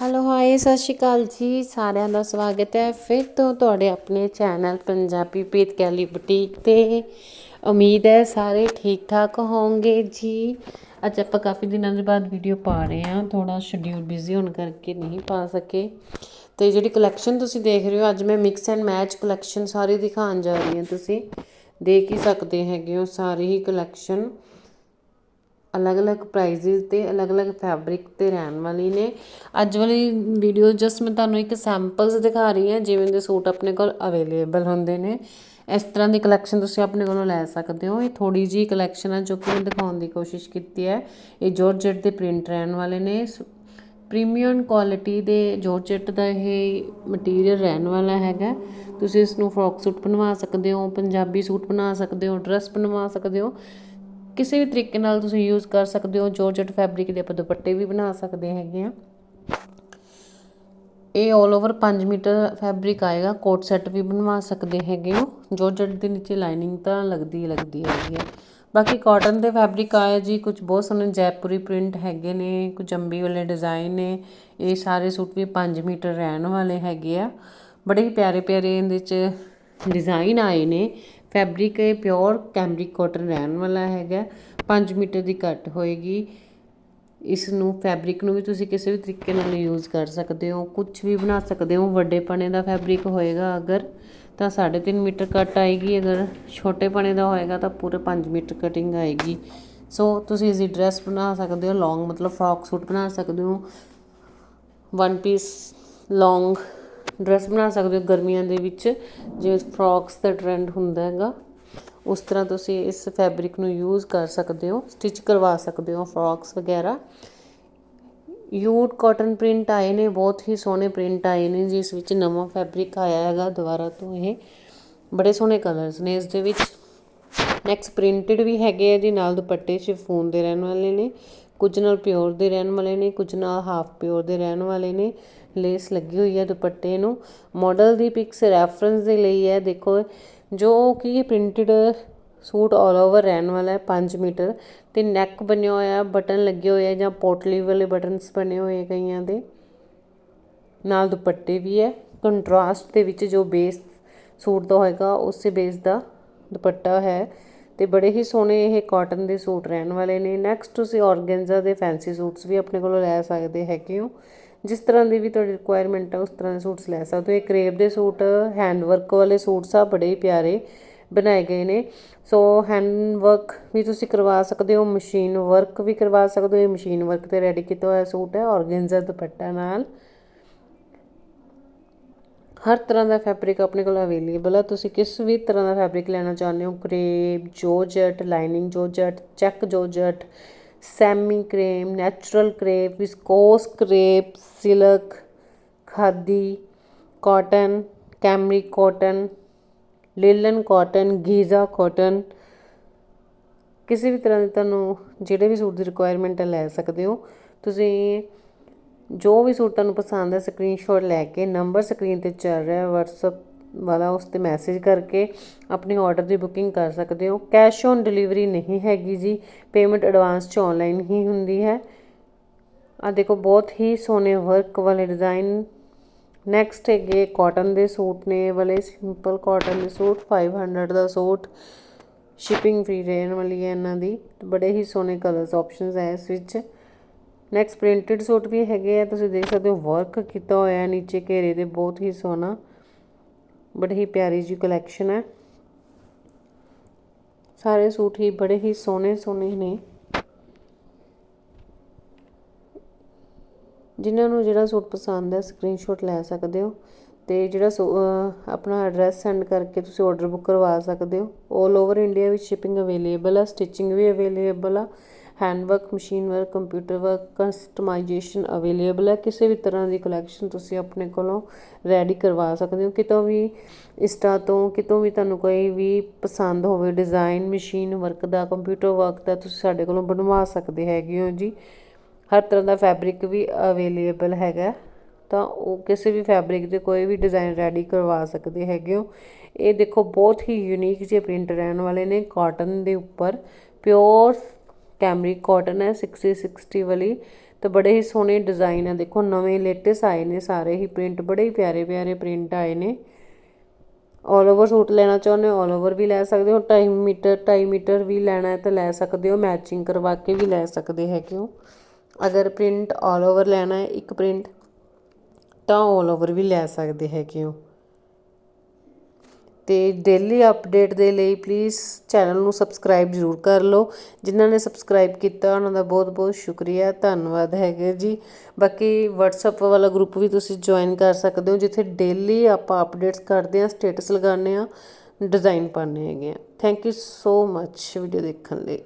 Hello hi ਸਤਿ ਸ਼੍ਰੀ ਅਕਾਲ ਜੀ। ਸਾਰਿਆਂ ਦਾ ਸਵਾਗਤ ਹੈ। ਫਿਰ ਤੋਂ ਤੁਹਾਡੇ ਆਪਣੇ ਚੈਨਲ ਪੰਜਾਬੀ ਪ੍ਰੀਤ ਕੈਲੀ ਬੁਟੀਕ ਤੇ ਉਮੀਦ ਹੈ ਸਾਰੇ ਠੀਕ ਠਾਕ ਹੋਵੋਗੇ ਜੀ। ਅੱਜ ਆਪਾਂ ਕਾਫੀ ਦਿਨਾਂ ਦੇ ਬਾਅਦ ਵੀਡੀਓ ਪਾ ਰਹੇ ਹਾਂ। ਥੋੜਾ ਸ਼ਡਿਊਲ ਬਿਜ਼ੀ ਹੋਣ ਕਰਕੇ ਨਹੀਂ ਪਾ ਸਕੇ। ਤੇ ਜਿਹੜੀ ਕਲੈਕਸ਼ਨ ਤੁਸੀਂ ਦੇਖ ਰਹੇ ਹੋ, ਅੱਜ ਮੈਂ ਮਿਕਸ ਐਂਡ ਮੈਚ ਕਲੈਕਸ਼ਨ ਸਾਰੀ ਦਿਖਾਉਣ ਜਾ ਰਹੀ ਹਾਂ। ਤੁਸੀਂ ਦੇਖ ਹੀ ਸਕਦੇ ਹੈਗੇ ਹੋ, ਸਾਰੀ ਹੀ ਕਲੈਕਸ਼ਨ ਅਲੱਗ-ਅਲੱਗ ਪ੍ਰਾਈਸਿਸ ਤੇ, ਅਲੱਗ-ਅਲੱਗ ਫੈਬਰਿਕ ਤੇ ਰਹਿਣ ਵਾਲੀ ਨੇ। ਅੱਜ ਵਾਲੀ ਵੀਡੀਓ ਜਸਟ ਮੈਂ ਤੁਹਾਨੂੰ ਇੱਕ ਸੈਂਪਲਸ ਦਿਖਾ ਰਹੀ ਹਾਂ, ਜਿਵੇਂ ਦੇ ਸੂਟ ਆਪਣੇ ਕੋਲ ਅਵੇਲੇਬਲ ਹੁੰਦੇ ਨੇ। ਇਸ ਤਰ੍ਹਾਂ ਦੀ ਕਲੈਕਸ਼ਨ ਤੁਸੀਂ ਆਪਣੇ ਕੋਲੋਂ ਲੈ ਸਕਦੇ ਹੋ। ਇਹ ਥੋੜੀ ਜੀ ਕਲੈਕਸ਼ਨ ਹੈ ਜੋ ਕਿ ਮੈਂ ਦਿਖਾਉਣ ਦੀ ਕੋਸ਼ਿਸ਼ ਕੀਤੀ ਹੈ। ਇਹ ਜੋਰਜਟ ਦੇ ਪ੍ਰਿੰਟ ਰਹਿਣ ਵਾਲੇ ਨੇ। ਪ੍ਰੀਮੀਅਮ ਕੁਆਲਿਟੀ ਦੇ ਜੋਰਜਟ ਦਾ ਇਹ ਮਟੀਰੀਅਲ ਰਹਿਣ ਵਾਲਾ ਹੈਗਾ। ਤੁਸੀਂ ਇਸ ਨੂੰ ਫਰੋਕ ਸੂਟ ਬਣਵਾ ਸਕਦੇ ਹੋ, ਪੰਜਾਬੀ ਸੂਟ ਬਣਾ ਸਕਦੇ ਹੋ ਡਰੈਸ ਬਣਵਾ ਸਕਦੇ ਹੋ। ਕਿਸੇ ਵੀ ਤਰੀਕੇ ਨਾਲ ਤੁਸੀਂ ਯੂਜ਼ ਕਰ ਸਕਦੇ ਹੋ ਜੋਰਜਟ ਫੈਬਰਿਕ ਦੇ ਆਪਾਂ ਦੁਪੱਟੇ ਵੀ ਬਣਾ ਸਕਦੇ ਹੈਗੇ ਆ ਇਹ 올 ਓਵਰ 5 ਮੀਟਰ ਫੈਬਰਿਕ ਆਏਗਾ ਕੋਟ ਸੈੱਟ ਵੀ ਬਣਵਾ ਸਕਦੇ ਹੈਗੇ ਹੋ। ਜੋਰਜਟ ਦੇ ਨੀਚੇ ਲਾਈਨਿੰਗ ਤਾਂ ਲੱਗਦੀ ਲੱਗਦੀ ਹੈਗੀ ਹੈ। ਬਾਕੀ ਕਾਟਨ ਦੇ ਫੈਬਰਿਕ ਆਇਆ ਜੀ ਕੁਝ ਬਹੁਤ ਸੋਹਣੇ ਜੈਪੁਰੀ ਪ੍ਰਿੰਟ ਹੈਗੇ ਨੇ ਕੁਝ ਅੰਬੀ ਵਾਲੇ ਡਿਜ਼ਾਈਨ ਨੇ। ਇਹ ਸਾਰੇ ਸੂਟ ਵੀ 5 ਮੀਟਰ ਰਹਿਣ ਵਾਲੇ ਹੈਗੇ ਆ। ਬੜੇ ਹੀ ਪਿਆਰੇ ਪਿਆਰੇ ਇਹਦੇ ਚ ਡਿਜ਼ਾਈਨ ਆਏ ਨੇ। ਫੈਬਰਿਕ, ਇਹ ਪਿਓਰ ਕੈਮਰਿਕ ਕੋਟਨ ਰਹਿਣ ਵਾਲਾ ਹੈਗਾ। ਪੰਜ ਮੀਟਰ ਦੀ ਕੱਟ ਹੋਏਗੀ। ਇਸ ਨੂੰ ਫੈਬਰਿਕ ਨੂੰ ਵੀ ਤੁਸੀਂ ਕਿਸੇ ਵੀ ਤਰੀਕੇ ਨਾਲ ਯੂਜ਼ ਕਰ ਸਕਦੇ ਹੋ। ਕੁਝ ਵੀ ਬਣਾ ਸਕਦੇ ਹੋ। ਵੱਡੇ ਪਣੇ ਦਾ ਫੈਬਰਿਕ ਹੋਏਗਾ ਅਗਰ, ਤਾਂ 3.5 ਮੀਟਰ ਕੱਟ ਆਏਗੀ। ਅਗਰ ਛੋਟੇ ਪਣੇ ਦਾ ਹੋਏਗਾ, ਤਾਂ ਪੂਰੇ 5 ਮੀਟਰ ਕਟਿੰਗ ਆਏਗੀ। ਸੋ ਤੁਸੀਂ ਇਜ਼ੀ ਡਰੈਸ ਬਣਾ ਸਕਦੇ ਹੋ। ਲੌਂਗ ਮਤਲਬ ਫਰੋਕ ਸੂਟ ਬਣਾ ਸਕਦੇ ਹੋ। ਵਨ ਪੀਸ ਲੌਂਗ ਡਰੈਸ ਬਣਾ ਸਕਦੇ ਹੋ ਗਰਮੀਆਂ ਦੇ ਵਿੱਚ, ਜਿਵੇਂ ਫਰੋਕਸ ਦਾ ਟ੍ਰੈਂਡ ਹੁੰਦਾ ਹੈਗਾ। ਉਸ ਤਰ੍ਹਾਂ ਤੁਸੀਂ ਇਸ ਫੈਬਰਿਕ ਨੂੰ ਯੂਜ਼ ਕਰ ਸਕਦੇ ਹੋ ਸਟਿਚ ਕਰਵਾ ਸਕਦੇ ਹੋ ਫਰੋਕਸ ਵਗੈਰਾ। ਯੂਟ ਕਾਟਨ ਪ੍ਰਿੰਟ ਆਏ ਨੇ, ਬਹੁਤ ਹੀ ਸੋਹਣੇ ਪ੍ਰਿੰਟ ਆਏ ਨੇ, ਜਿਸ ਵਿੱਚ ਨਵਾਂ ਫੈਬਰਿਕ ਆਇਆ ਹੈਗਾ ਦੁਬਾਰਾ ਤੋਂ ਇਹ। ਬੜੇ ਸੋਹਣੇ ਕਲਰਸ ਨੇ ਇਸ ਦੇ ਵਿੱਚ। ਨੈਕਸਟ ਪ੍ਰਿੰਟਡ ਵੀ ਹੈਗੇ ਆ ਜੀ ਨਾਲ ਦੁਪੱਟੇ ਸ਼ਿਫੋਨ ਦੇ ਰਹਿਣ ਵਾਲੇ ਨੇ, ਕੁਝ ਨਾਲ ਪਿਓਰ ਦੇ ਰਹਿਣ ਵਾਲੇ ਨੇ, ਕੁਝ ਨਾਲ ਹਾਫ ਪਿਓਰ ਦੇ ਰਹਿਣ ਵਾਲੇ ਨੇ। ਲੇਸ ਲੱਗੀ ਹੋਈ ਹੈ ਦੁਪੱਟੇ ਨੂੰ। ਮਾਡਲ ਦੀ ਪਿਕਸ ਰੈਫਰੈਂਸ ਦੇ ਲਈ ਹੈ। ਦੇਖੋ, ਜੋ ਕਿ ਪ੍ਰਿੰਟਡ ਸੂਟ ਆਲ ਓਵਰ ਰਹਿਣ ਵਾਲਾ ਹੈ 5 ਮੀਟਰ। ਤੇ ਨੈਕ ਬਣਿਆ ਹੋਇਆ, ਬਟਨ ਲੱਗੇ ਹੋਏ ਆ ਜਾਂ ਪੋਟਲੀ ਵਾਲੇ ਬਟਨਸ ਬਣੇ ਹੋਏ ਕਈਆਂ ਦੇ। ਨਾਲ ਦੁਪੱਟੇ ਵੀ ਹੈ। ਕੰਟਰਾਸਟ ਦੇ ਵਿੱਚ ਜੋ ਬੇਸ ਸੂਟ ਦਾ ਹੋਏਗਾ, ਉਸੇ ਬੇਸ ਦਾ ਦੁਪੱਟਾ ਹੈ। ਤੇ ਬੜੇ ਹੀ ਸੋਹਣੇ ਇਹ ਕਾਟਨ ਦੇ ਸੂਟ ਰਹਿਣ ਵਾਲੇ ਨੇ। ਨੈਕਸਟ ਤੁਸੀਂ ਆਰਗੈਂਜ਼ਾ ਦੇ ਫੈਂਸੀ ਸੂਟਸ ਵੀ ਆਪਣੇ ਕੋਲੋਂ ਲੈ ਸਕਦੇ ਹੈਗੇ ਹੋ। ਜਿਸ ਤਰ੍ਹਾਂ ਦੀ ਵੀ ਤੁਹਾਡੀ ਰਿਕੁਆਇਰਮੈਂਟ ਹੈ ਉਸ ਤਰ੍ਹਾਂ ਦੇ ਸੂਟਸ ਲੈ ਸਕਦੇ ਹੋ। ਇਹ ਕਰੇਪ ਦੇ ਸੂਟ ਹੈਂਡ ਵਰਕ ਵਾਲੇ ਸੂਟਸ ਆ ਬੜੇ ਹੀ ਪਿਆਰੇ ਬਣਾਏ ਗਏ ਨੇ। ਸੋ ਹੈਂਡ ਵਰਕ ਵੀ ਤੁਸੀਂ ਕਰਵਾ ਸਕਦੇ ਹੋ ਮਸ਼ੀਨ ਵਰਕ ਵੀ ਕਰਵਾ ਸਕਦੇ ਹੋ। ਇਹ ਮਸ਼ੀਨ ਵਰਕ ਤੇ ਰੈਡੀ ਕੀਤਾ ਹੋਇਆ ਸੂਟ ਹੈ ਆਰਗੈਂਜ਼ਾ ਦੁਪੱਟਾ ਨਾਲ। ਹਰ ਤਰ੍ਹਾਂ ਦਾ ਫੈਬਰਿਕ ਆਪਣੇ ਕੋਲ ਅਵੇਲੇਬਲ ਹੈ ਤੁਸੀਂ ਕਿਸ ਵੀ ਤਰ੍ਹਾਂ ਦਾ ਫੈਬਰਿਕ ਲੈਣਾ ਚਾਹੁੰਦੇ ਹੋ, crepe georgette lining georgette check georgette semi crepe, natural crepe, viscose crepe, silk, khadi, cotton cambric cotton, linen cotton, Giza cotton. ਕਿਸੇ ਵੀ ਤਰ੍ਹਾਂ ਦੇ ਤੁਹਾਨੂੰ ਜਿਹੜੇ ਵੀ ਸੂਟ ਦੀ ਰਿਕੁਆਇਰਮੈਂਟ ਹੈ ਲੈ ਸਕਦੇ ਹੋ। ਤੁਸੀਂ ਜੋ ਵੀ ਸੂਟ ਤੁਹਾਨੂੰ ਪਸੰਦ ਹੈ ਸਕਰੀਨਸ਼ਾਟ ਲੈ ਕੇ ਨੰਬਰ ਸਕਰੀਨ ਤੇ ਚੱਲ ਰਿਹਾ WhatsApp ਵਾਲਾ, ਉਸ ਤੇ ਮੈਸੇਜ ਕਰਕੇ ਆਪਣੀ ਆਰਡਰ ਦੀ ਬੁਕਿੰਗ ਕਰ ਸਕਦੇ ਹੋ। ਕੈਸ਼ ਔਨ ਡਿਲੀਵਰੀ ਨਹੀਂ ਹੈਗੀ ਜੀ। ਪੇਮੈਂਟ ਐਡਵਾਂਸ ਚ ਆਨਲਾਈਨ ਹੀ ਹੁੰਦੀ ਹੈ। ਆ ਦੇਖੋ, ਬਹੁਤ ਹੀ ਸੋਹਣੇ ਵਰਕ ਵਾਲੇ ਡਿਜ਼ਾਈਨ ਨੈਕਸਟ ਹੈਗੇ ਕਾਟਨ ਦੇ ਸੂਟ ਨੇ ਵਾਲੇ। ਸਿੰਪਲ ਕਾਟਨ ਦੇ ਸੂਟ 500 ਦਾ ਸੂਟ। ਸ਼ਿਪਿੰਗ ਫ੍ਰੀ ਰਹਿਣ ਵਾਲੀ ਹੈ ਇਹਨਾਂ ਦੀ। ਬੜੇ ਹੀ ਸੋਹਣੇ ਕਲਰਸ ਆਪਸ਼ਨਸ ਹੈ ਇਸ ਵਿੱਚ। ਨੈਕਸਟ ਪ੍ਰਿੰਟਡ ਸੂਟ ਵੀ ਹੈਗੇ ਆ। ਤੁਸੀਂ ਦੇਖ ਸਕਦੇ ਹੋ ਵਰਕ ਕੀਤਾ ਹੋਇਆ ਨੀਚੇ ਘੇਰੇ ਦੇ ਬਹੁਤ ਹੀ ਸੋਹਣਾ। ਬੜੀ ਹੀ ਪਿਆਰੀ ਜੀ ਕਲੈਕਸ਼ਨ ਹੈ। ਸਾਰੇ ਸੂਟ ਹੀ ਬੜੇ ਹੀ ਸੋਹਣੇ ਸੋਹਣੇ ਨੇ। ਜਿਨ੍ਹਾਂ ਨੂੰ ਜਿਹੜਾ ਸੂਟ ਪਸੰਦ ਹੈ ਸਕਰੀਨਸ਼ਾਟ ਲੈ ਸਕਦੇ ਹੋ ਤੇ ਜਿਹੜਾ ਆਪਣਾ ਐਡਰੈਸ ਸੈਂਡ ਕਰਕੇ ਤੁਸੀਂ ਆਰਡਰ ਬੁੱਕ ਕਰਵਾ ਸਕਦੇ ਹੋ। 올 ਓਵਰ ਇੰਡੀਆ ਵਿੱਚ ਸ਼ਿਪਿੰਗ ਅਵੇਲੇਬਲ ਆ ਸਟਿਚਿੰਗ ਵੀ ਅਵੇਲੇਬਲ ਆ hand work machine work, computer work, customisation available ਹੈ? ਕਿਸੇ ਵੀ ਤਰ੍ਹਾਂ ਦੀ ਕਲੈਕਸ਼ਨ ਤੁਸੀਂ ਆਪਣੇ ਕੋਲੋਂ ਰੈਡੀ ਕਰਵਾ ਸਕਦੇ ਹੋ? ਕਿਤੋਂ ਵੀ ਇੰਸਟਾ ਤੋਂ, ਕਿਤੋਂ ਵੀ ਤੁਹਾਨੂੰ ਕੋਈ ਵੀ ਪਸੰਦ ਹੋਵੇ, ਡਿਜ਼ਾਈਨ, ਮਸ਼ੀਨ ਵਰਕ ਦਾ, ਕੰਪਿਊਟਰ ਵਰਕ ਦਾ, ਤੁਸੀਂ ਸਾਡੇ ਕੋਲੋਂ ਬਣਵਾ ਸਕਦੇ ਹੈਗੇ ਹੋ ਜੀ। ਹਰ ਤਰ੍ਹਾਂ ਦਾ ਫੈਬਰਿਕ ਵੀ ਅਵੇਲੇਬਲ ਹੈਗਾ। ਤਾਂ ਉਹ ਕਿਸੇ ਵੀ ਫੈਬਰਿਕ ਦੇ ਕੋਈ ਵੀ ਡਿਜ਼ਾਈਨ ਰੈਡੀ ਕਰਵਾ ਸਕਦੇ ਹੈਗੇ ਹੋ। ਇਹ ਦੇਖੋ, ਬਹੁਤ ਹੀ ਯੂਨੀਕ ਜਿਹੇ ਪ੍ਰਿੰਟ ਰਹਿਣ ਵਾਲੇ ਨੇ, ਕਾਟਨ ਦੇ ਉੱਪਰ ਪਿਓਰ ਕੈਮਰਿਕ ਕਾਟਨ ਹੈ 60 60 ਵਾਲੀ। ਤੇ ਬੜੇ ਹੀ ਸੋਹਣੇ ਡਿਜ਼ਾਈਨ ਆ। ਦੇਖੋ, ਨਵੇਂ ਲੇਟੈਸਟ ਆਏ ਨੇ ਸਾਰੇ ਹੀ ਪ੍ਰਿੰਟ ਬੜੇ ਹੀ ਪਿਆਰੇ ਪਿਆਰੇ ਪ੍ਰਿੰਟ ਆਏ ਨੇ। ਆਲ ਓਵਰ ਸੂਟ ਲੈਣਾ ਚਾਹੁੰਦੇ ਹੋ ਆਲ ਓਵਰ ਵੀ ਲੈ ਸਕਦੇ ਹੋ। 2.5 ਮੀਟਰ 2.5 ਮੀਟਰ ਵੀ ਲੈਣਾ ਹੈ ਤਾਂ ਲੈ ਸਕਦੇ ਹੋ। ਮੈਚਿੰਗ ਕਰਵਾ ਕੇ ਵੀ ਲੈ ਸਕਦੇ ਹੈਗੇ ਹੋ। ਅਗਰ ਪ੍ਰਿੰਟ ਆਲ ਓਵਰ ਲੈਣਾ ਹੈ, ਇੱਕ ਪ੍ਰਿੰਟ ਤਾਂ ਆਲ ਓਵਰ ਵੀ ਲੈ ਸਕਦੇ ਹੈਗੇ ਹੋ। ਅਤੇ ਡੇਲੀ ਅਪਡੇਟ ਦੇ ਲਈ ਪਲੀਜ਼ ਚੈਨਲ ਨੂੰ ਸਬਸਕ੍ਰਾਈਬ ਜ਼ਰੂਰ ਕਰ ਲਓ। ਜਿਨ੍ਹਾਂ ਨੇ ਸਬਸਕ੍ਰਾਈਬ ਕੀਤਾ, ਉਹਨਾਂ ਦਾ ਬਹੁਤ ਬਹੁਤ ਸ਼ੁਕਰੀਆ। ਧੰਨਵਾਦ ਹੈਗਾ ਜੀ। ਬਾਕੀ ਵਟਸਐਪ ਵਾਲਾ ਗਰੁੱਪ ਵੀ ਤੁਸੀਂ ਜੁਆਇਨ ਕਰ ਸਕਦੇ ਹੋ, ਜਿੱਥੇ ਡੇਲੀ ਆਪਾਂ ਅਪਡੇਟਸ ਕਰਦੇ ਹਾਂ ਸਟੇਟਸ ਲਗਾਉਂਦੇ ਹਾਂ ਡਿਜ਼ਾਈਨ ਪਾਉਂਦੇ ਹੈਗੇ ਆ thank you so much video ਦੇਖਣ ਲਈ।